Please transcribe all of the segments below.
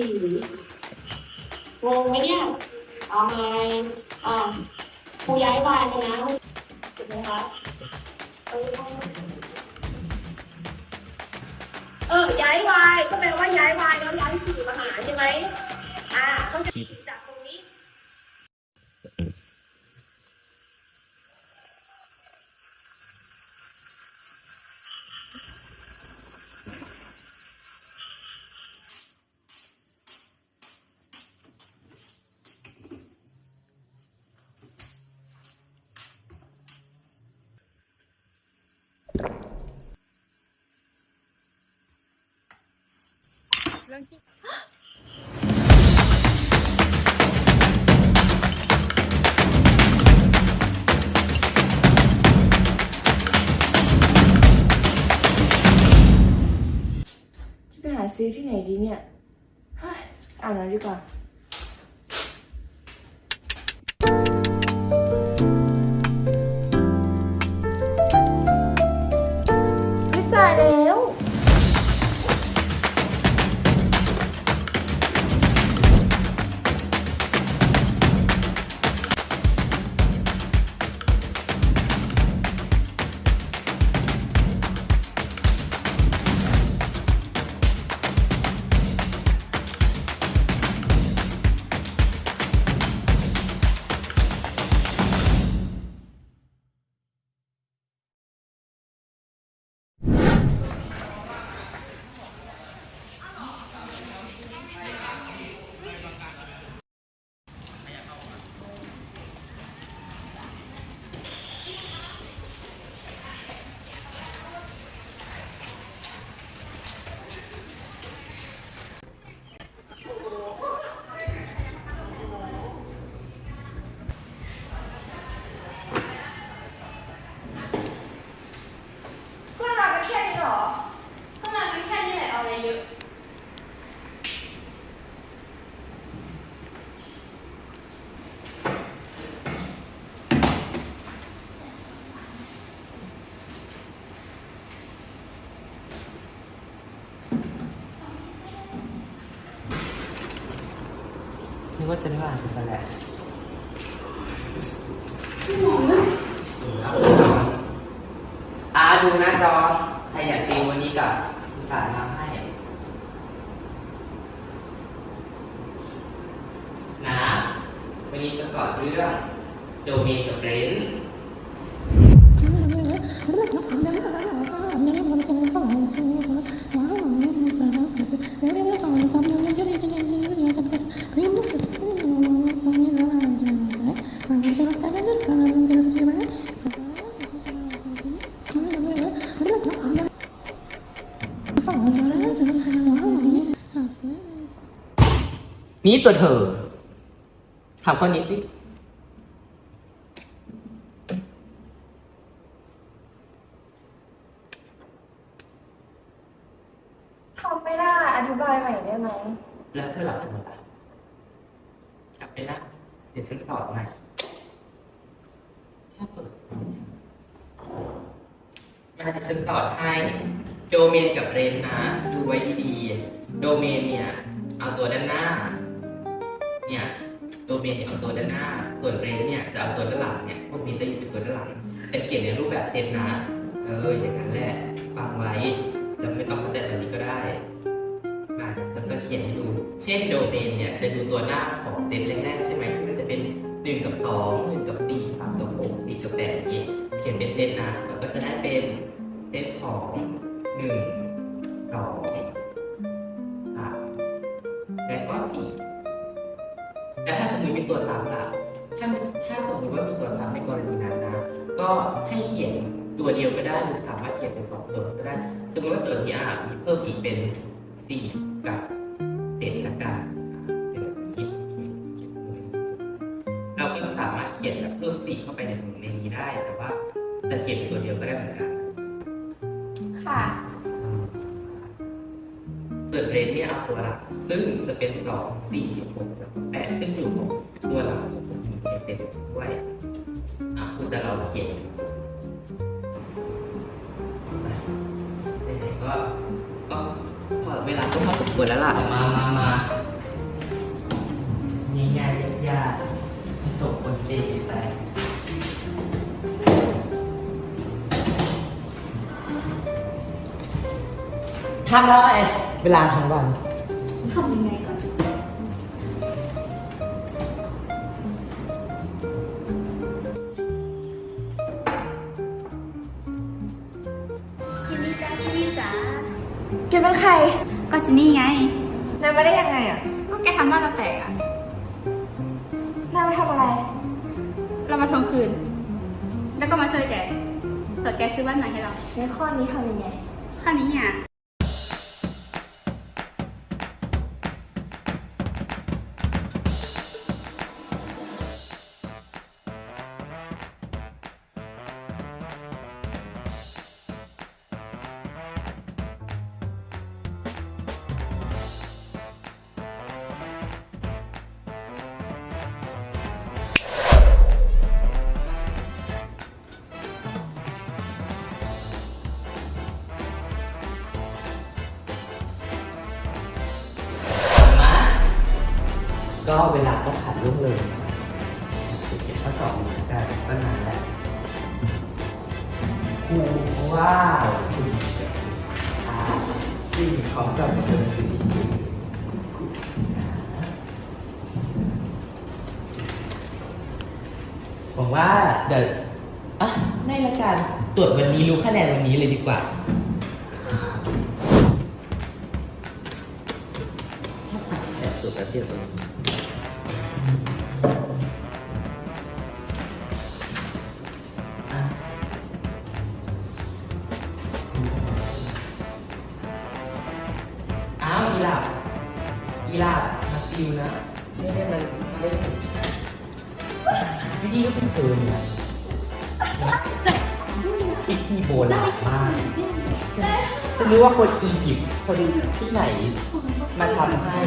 สี่งงไหมเนี่ยเอาไงอ่าครูย้ายวายมานะถูกไหมคะเออเออย้ายวายก็แปลว่าย้ายวายแล้วย้ายสี่มาหาใช่ไหมอ่าก็จะจากตรงนี้ ไปหาซื้อที่ไหนดีเนี่ยเฮ้ยอ่านหน่อยดีกว่า ว่าจะไม่อ่านซะแหละอาดูหน้าจอใครอยากตีวันนี้กับอุตสาห์มาให้นะวันนี้จะสอนเรื่องโดเมนกับเรน นี่ตัวเธอถามข้อนี้สิทำไม่ได้อธิบายใหม่ได้ไหม แล้วเธอหลับทำไมล่ะกลับไปนะ เดี๋ยวฉันสอนใหม่แค่เปิดมาเดี๋ยวฉันสอนให้ โดเมนกับเรนนะ ดูไว้ดีๆ โดเมนเนี่ย เอาตัวด้านหน้า เนี่ยโดเมนเนี่ยเอาตัวด้านหน้า ส่วนเรนเนี่ยจะเอาตัวด้านหลังเนี่ยพวกนี้จะอยู่เป็นตัวด้านหลัง แต่เขียนในรูปแบบเซตนะ เอออย่างนั้นแหละฟังไว้แล้วไม่ต้องเข้าใจแบบนี้ก็ได้มาจะจะเขียนให้ดู เช่นโดเมนเนี่ยจะดูตัวหน้าของเซตแรกๆใช่ไหมที่มันจะเป็นหนึ่งกับสองหนึ่งกับสี่สามกับหกสี่กับแปดอย่างนี้เขียนเป็นเซตนะแล้วก็จะได้เป็นเซตของหนึ่งสอง ตัวเดียวก็ได้หรือสามารถเขียนเป็นสองตัวก็ได้ สมมติว่าโจทย์ที่อ่านมีเพิ่มอีกเป็นสี่กับเจ็ดละกันเป็นแบบนี้เขียนเขียนตรงนี้เราก็สามารถเขียนแบบเพิ่มสี่เข้าไปในตรงนี้ได้ แต่ว่าจะเขียนเป็นตัวเดียวก็ได้เหมือนกัน ค่ะส่วนเรนเนี่ยเอาตัวหลักซึ่งจะเป็นสองสี่หกแล้วก็แปดซึ่งอยู่ของตัวหลักของผมมีเซ็ตด้วยอะคุณจะเราเขียน ดแล้วล่ะ มามามางายง่ายยากที่ส่งคนเจไปทำอะไร เวลาทั้งวันทำยังไงก่อน จินนี่ไง นายมาได้ยังไงอะ ก็แกทำบ้านเราแตกอะ นายมาทำอะไร เรามาทวงคืน แล้วก็มาช่วยแกเผื่อแกซื้อบ้านใหม่ให้เราในข้อนี้ทำยังไง ค่านี้อะ เวลาก็ขัดล่วงเลยเก็บข้อสอบมาได้ก็นานแล้วกูว้าวอ่าสิ่งของจำเป็นคือผมว่าเดี๋ยวอะในละกันตรวจวันนี้รู้คะแนนวันนี้เลยดีกว่าแอบตรวจแป๊บเดียว พิธีโบราณมากจะรู้ว่าคนอียิปต์คนที่ไหนมาทำให้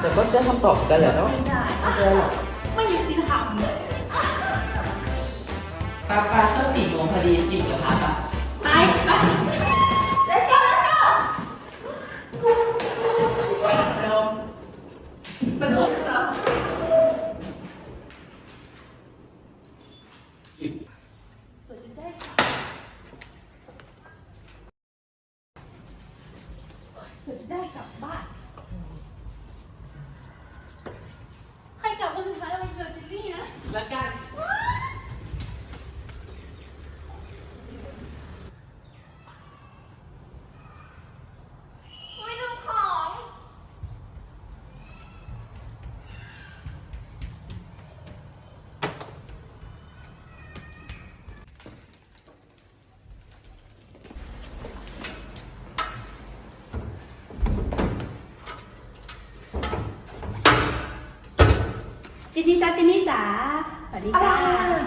แต่ก็จะทำตอบกันแหละเนาะไม่ได้หรอกไม่ยุติธรรมเลยปาปาก็สี่โมงพอดีกินกับพาปะ ไปไป let's go let's go เราเป็นคนเหรอ ได้กลับบ้าน ใครกลับคนสุดท้ายเราไปเจอจิลลี่นะ แล้วกัน อุ้ยน้ำของ จินนี่จ้าจินนี่จ๋าสวัสดีอะไรจ้าอะ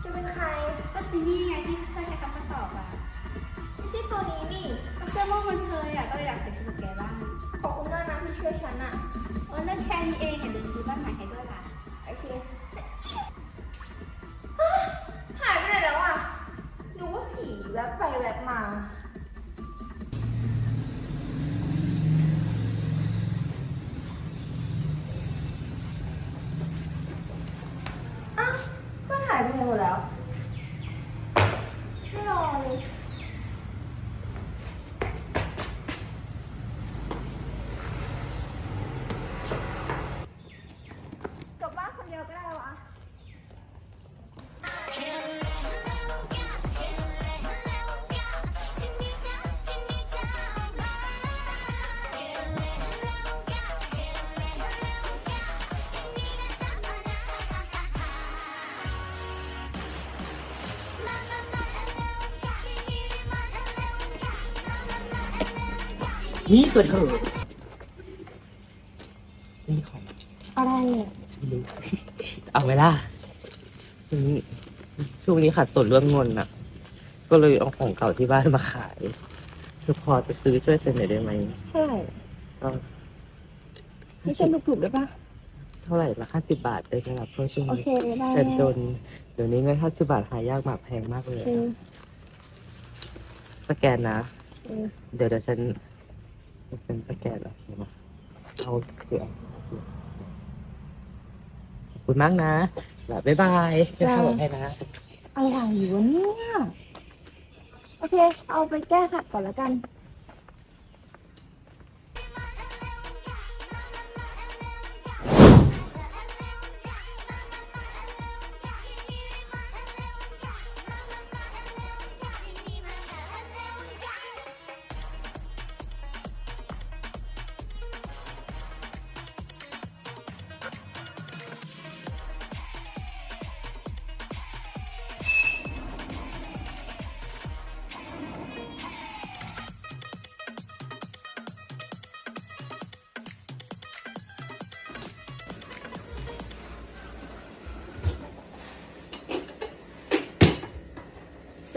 แกเป็นใครก็จินนี่ไงที่ช่วยแกทำข้อสอบอะ ไม่ใช่ตัวนี้นี่ก็เสื้อม่วงมันเชยอะก็เลยอยากใส่ชุดแบบแกบ้าง ขอบคุณมากนะที่ช่วยฉันอะ เออเรื่องแค่นี้เองอย่าลืมซื้อบ้านใหม่ให้ด้วยล่ะ โอเคอ้าวหายไปไหนแล้วอะดูว่าผีแวบไปแวบมา นี่ตัวเธอฉันมีของอะไรอะฉันไม่รู้เอาไว้ล่ะฉันช่วงนี้ขาดส่วนเรื่องเงินอะ ก็เลยเอาของเก่าที่บ้านมาขายคือพอจะซื้อช่วยฉันหน่อยได้ไหมเท่าไหร่ก็นี่ฉันถูกๆได้ปะเท่าไหร่ละห้าสิบบาทได้ไหมล่ะเพราะช่วงโอนี้เคได้ฉันจนเดี๋ยวนี้เงินห้าสิบบาทหายากมากแพงมากเลยเออะอสแกนนะเออเดี๋ยวเดี๋ยวฉัน เซ็นสแกนเหรอใช่ไหมเอาเผื่อขอบคุณมากนะแบบบ๊ายบายไม่ทำให้นะ อะไรอยู่วะเนี่ย โอเค เอาไปแก้ขัดก่อนแล้วกัน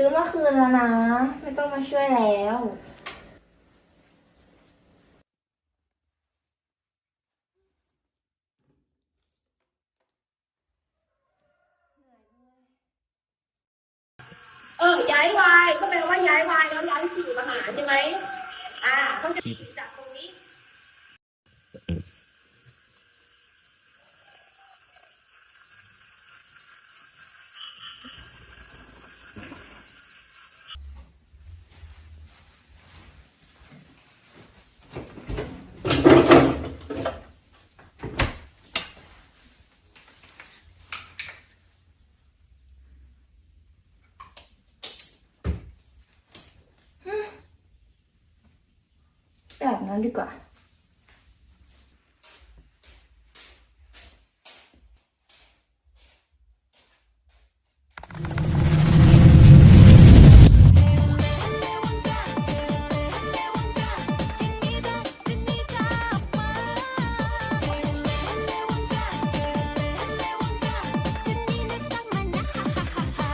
ซื้อมาคืนแล้วนะ ไม่ต้องมาช่วยแล้วเออย้ายวายก็แปลว่าย้ายวายแล้วย้ายสี่มาหาใช่ไหมอ่าก็จะ കാണിക്കുക